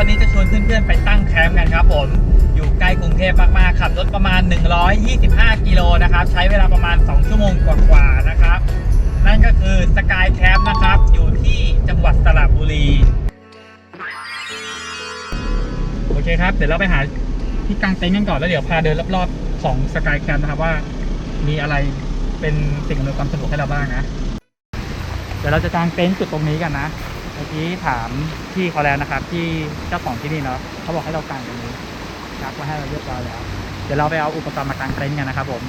วันนี้จะชวนเพื่อนๆไปตั้งแคมป์กันครับผมอยู่ใกล้กรุงเทพมากๆขับรถประมาณ 125 กิโลนะครับ ใช้เวลาประมาณ 2 ชั่วโมงกว่าๆนะครับ นั่นก็คือสกายแคมป์นะครับ อยู่ที่จังหวัดสระบุรี โอเคครับ เดี๋ยวเราไปหาที่กางเต็นท์กันก่อนแล้วเดี๋ยวพาเดินรอบๆของสกายแคมป์นะครับว่า มีอะไรเป็นสิ่งอำนวยความสะดวกให้เราบ้างนะ เดี๋ยวเราจะกางเต็นท์จุดตรงนี้กันนะ มื่อกี้ถามพี่เขาแล้วนะครับ ที่เจ้าของที่นี่เนาะเขาบอกให้เรากางตรงนี้ยักไว้ให้เราเรียบร้อยแล้ว เดี๋ยวเราไปเอาอุปกรณ์มากางเต็นท์กันนะครับผม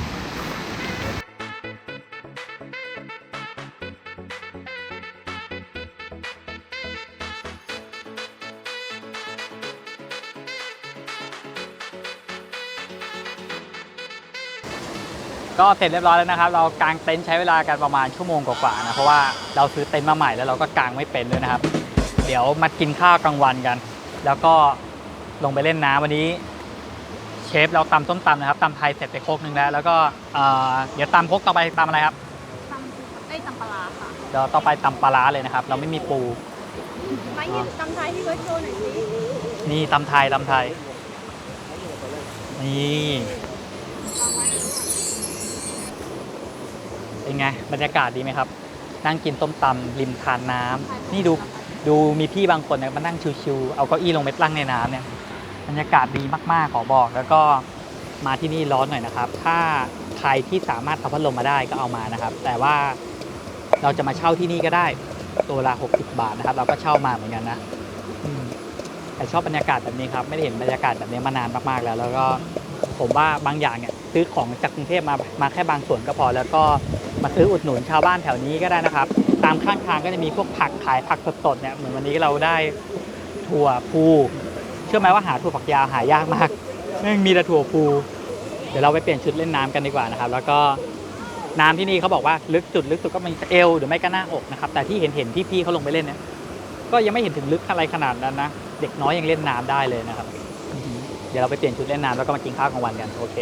ก็เสร็จเรียบร้อยแล้วนะครับ เรากางเต็นท์ใช้เวลากันประมาณชั่วโมงกว่าๆนะเพราะว่าเราซื้อเต็นท์มาใหม่แล้วเราก็กางไม่เป็นด้วยนะครับ เดี๋ยวมากินข้าวกลางวันกัน แล้วก็ลงไปเล่นน้ำวันนี้ เชฟเราตำส้มตำนะครับตำไทยเสร็จไปโคกนึงแล้ว แล้วก็เอ่อเดี๋ยวตำโคกต่อไปตำอะไรครับตำปูไอ้ยตำปลาร้าค่ะเดี๋ยวต่อไปตำปลาร้าเลยนะครับ เราไม่มีปูไม่ที่ตำไทยที่เบิร์ดโชว์หน่อยสินี่ตำไทยตำไทย นี่ เป็นไงบรรยากาศดีไหมครับ นั่งกินต้มตำริมทานน้ำนี่ดูดูมีพี่บางคนเนี่ยมานั่งชิวๆเอาเก้าอี้ลงไปตั้งในน้ำเนี่ยบรรยากาศดีมากๆขอบอก แล้วก็มาที่นี่ร้อนหน่อยนะครับ ถ้าใครที่สามารถเอาพัดลมมาได้ก็เอามานะครับ แต่ว่าเราจะมาเช่าที่นี่ก็ได้ตัวละ60 บาทนะครับ เราก็เช่ามาเหมือนกันนะอืมแต่ชอบบรรยากาศแบบนี้ครับ ไม่ได้เห็นบรรยากาศแบบนี้มานานมากๆแล้ว แล้วก็ผมว่าบางอย่างเนี่ย ซื้อของจากกรุงเทพมามาแค่บางส่วนก็พอ แล้วก็มาซื้ออุดหนุนชาวบ้านแถวนี้ก็ได้นะครับ ตามข้างทางก็จะมีพวกผักขายผักสดๆเนี่ยเหมือนวันนี้เราได้ถั่วพูเชื่อไหมว่าหาถั่วฝักยาวหายากมากไม่มีแต่ถั่วพูเดี๋ยวเราไปเปลี่ยนชุดเล่นน้ำกันดีกว่านะครับ แล้วก็น้ำที่นี่เขาบอกว่าลึกจุดลึกสุดก็มีเอวหรือไม่ก็หน้าอกนะครับ แต่ที่เห็นเห็นพี่ๆเขาลงไปเล่นเนี่ยก็ยังไม่เห็นถึงลึกอะไรขนาดนั้นนะ เด็กน้อยยังเล่นน้ำได้เลยนะครับ เดี๋ยวเราไปเปลี่ยนชุดเล่นน้ำแล้วก็มากินข้าวกลางวันกันโอเค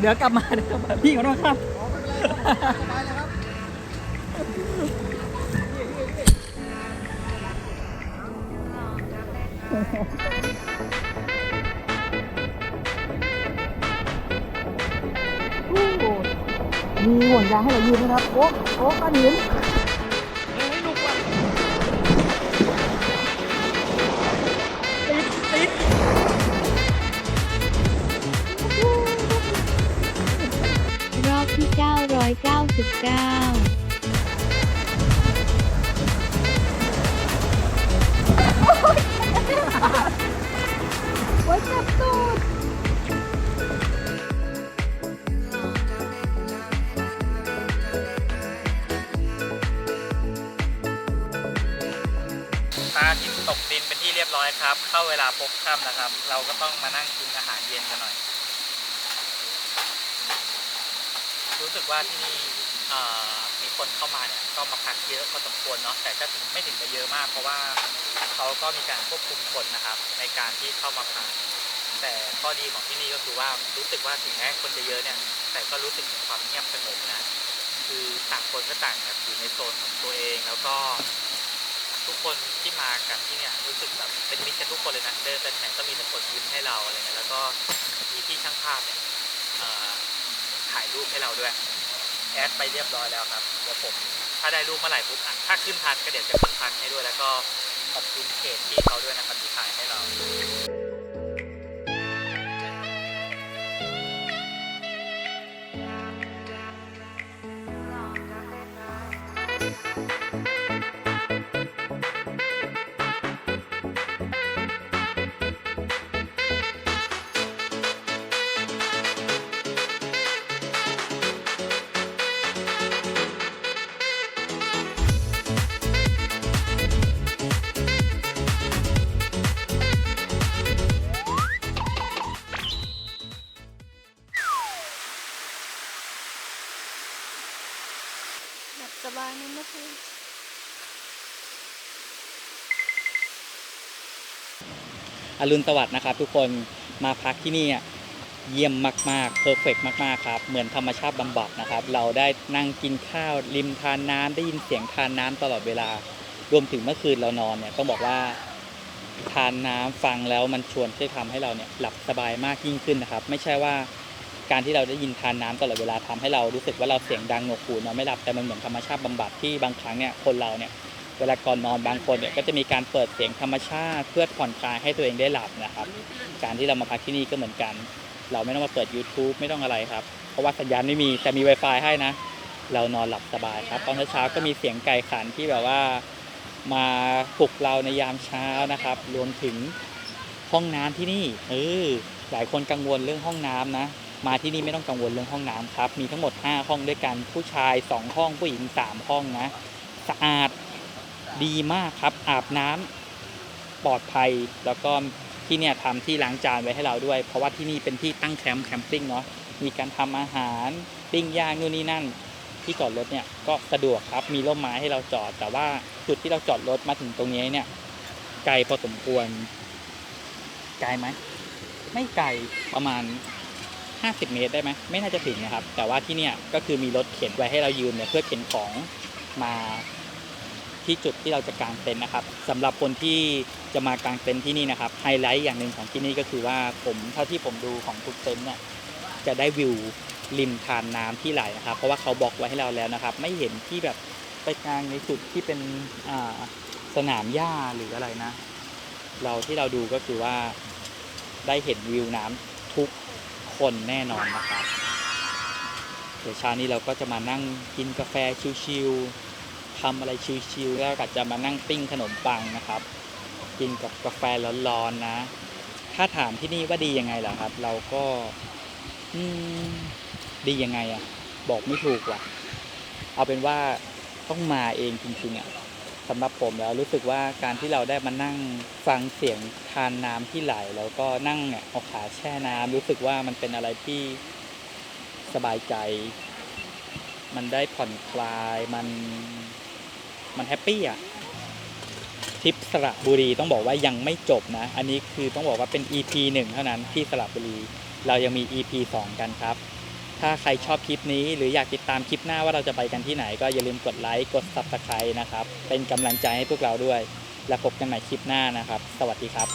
เดี๋ยวกลับมาเดี๋ยวกลับมาพี่ขอโทษครับ มีห่วงยางให้เรายืนนะครับ โอ๊ะโอ๊ะก้อนหินติดติด 999โอ้ยจับตูดพระอาทิตย์ตกดินเป็นที่เรียบร้อยครับ เข้าเวลาพบค่ำนะครับ เราก็ต้องมานั่งกินอาหารเย็นกันหน่อย สึกว่าที่นี่มีคนเข้ามาเนี่ยก็มาพักเยอะพอสมควรเนาะแต่ก็ถึงไม่ถึงจะเยอะมาก เพราะว่าเขาก็มีการควบคุมกฎนะครับ ในการที่เข้ามาพักแต่ข้อดีของที่นี่ก็คือว่ารู้สึกว่าถึงแม้คนจะเยอะเนี่ยแต่ก็รู้สึกถึงความเงียบสงบนะคือต่างคนก็ต่างแบบอยู่ในโซนของตัวเองแล้วก็ ทุกคนที่มากันที่เนี่ยรู้สึกแบบเป็นมิตรกันทุกคนเลยนะเดินไปไหนก็มีแต่คนยิ้มให้เราอะไรเงี้ยแล้วก็มีที่ช่างภาพเนี่ย รูปให้เราด้วย แอดไปเรียบร้อยแล้วครับ เดี๋ยวผมถ้าได้รูปเมื่อไหร่ปุ๊บอะถ้าขึ้นทันก็เดี๋ยวจะขึ้นทันให้ด้วย แล้วก็ขอบคุณเพจที่เขาด้วยนะครับที่ถ่ายให้เรา อรุณสวัสดิ์นะครับ ทุกคนมาพักที่นี่เยี่ยมมากๆเพอร์เฟกมากๆครับ เหมือนธรรมชาติบำบัดนะครับ เราได้นั่งกินข้าวริมทานน้ำได้ยินเสียงทานน้ำตลอดเวลา รวมถึงเมื่อคืนเรานอนเนี่ยต้องบอกว่าทานน้ำฟังแล้วมันชวนที่ทำให้เราเนี่ยหลับสบายมากยิ่งขึ้นนะครับ ไม่ใช่ว่าการที่เราได้ยินทานน้ำตลอดเวลาทำให้เรารู้สึกว่าเราเสียงดังหนวกหูนอนไม่หลับแต่มันเหมือนธรรมชาติบำบัดที่บางครั้งเนี่ยคนเราเนี่ย เวลาก่อนนอนบางคนเนี่ยก็จะมีการเปิดเสียงธรรมชาติเพื่อผ่อนคลายให้ตัวเองได้หลับนะครับ การที่เรามาพักที่นี่ก็เหมือนกัน เราไม่ต้องมาเปิด YouTube ไม่ต้องอะไรครับ เพราะว่าสัญญาณไม่มีแต่มี Wi-Fi ให้นะ เรานอนหลับสบายครับตอนเช้าก็มีเสียงไก่ขันที่แบบว่ามาปลุกเราในยามเช้านะครับ รวมถึงห้องน้ำที่นี่เออหลายคนกังวลเรื่องห้องน้ำนะ มาที่นี่ไม่ต้องกังวลเรื่องห้องน้ำครับ มีทั้งหมด 5 ห้องด้วยกัน ผู้ชาย 2 ห้องผู้หญิง 3 ห้องนะ สะอาด ดีมากครับ อาบน้ำปลอดภัย แล้วก็ที่เนี่ยทำที่ล้างจานไว้ให้เราด้วย เพราะว่าที่นี่เป็นที่ตั้งแคมป์แคมปิ้งเนาะมีการทำอาหารปิ้งย่างนู่นนี่นั่น ที่จอดรถเนี่ยก็สะดวกครับมีร่มไม้ให้เราจอด แต่ว่าจุดที่เราจอดรถมาถึงตรงนี้เนี่ยไกลพอสมควรไกลไหมไม่ไกลประมาณ 50 เมตรได้ไหมไม่น่าจะถึงนะครับ แต่ว่าที่เนี่ยก็คือมีรถเข็นไว้ให้เรายืมเนี่ยเพื่อเข็นของมา ที่จุดที่เราจะกางเต็นท์นะครับสำหรับคนที่จะมากางเต็นท์ที่นี่นะครับไฮไลท์อย่างหนึ่งของที่นี่ก็คือว่าผมเท่าที่ผมดูของทุกเต็นท์เนี่ยจะได้วิวริมทานน้ำที่ไหลนะครับ เพราะว่าเขาบอกไว้ให้เราแล้วนะครับ ไม่เห็นที่แบบไปกางในจุดที่เป็นสนามหญ้าหรืออะไรนะ เราที่เราดูก็คือว่าได้เห็นวิวน้ำทุกคนแน่นอนนะครับเดี๋ยวเช้านี้เราก็จะมานั่งกินกาแฟชิลๆ ทำอะไรชิลๆแล้วก็จะมานั่งปิ้งขนมปังนะครับ กินกับกาแฟร้อนๆนะ ถ้าถามที่นี่ว่าดียังไงล่ะครับ เราก็อืมดียังไงอะบอกไม่ถูกว่ะ เอาเป็นว่าต้องมาเองจริงๆอะสำหรับผมแล้วรู้สึกว่าการที่เราได้มานั่งฟังเสียงทานน้ำที่ไหล แล้วก็นั่งเนี่ยเอาขาแช่น้ำรู้สึกว่ามันเป็นอะไรที่สบายใจ มันได้ผ่อนคลายมัน มันแฮปปี้อะทริปสระบุรีต้องบอกว่ายังไม่จบนะ อันนี้คือต้องบอกว่าเป็น EP หนึ่งเท่านั้นที่สระบุรี เรายังมี EP 2 กันครับ ถ้าใครชอบคลิปนี้ หรืออยากติดตามคลิปหน้าว่าเราจะไปกันที่ไหน ก็อย่าลืมกดไลค์กด Subscribe นะครับ เป็นกำลังใจให้พวกเราด้วย แล้วพบกันใหม่คลิปหน้านะครับ สวัสดีครับ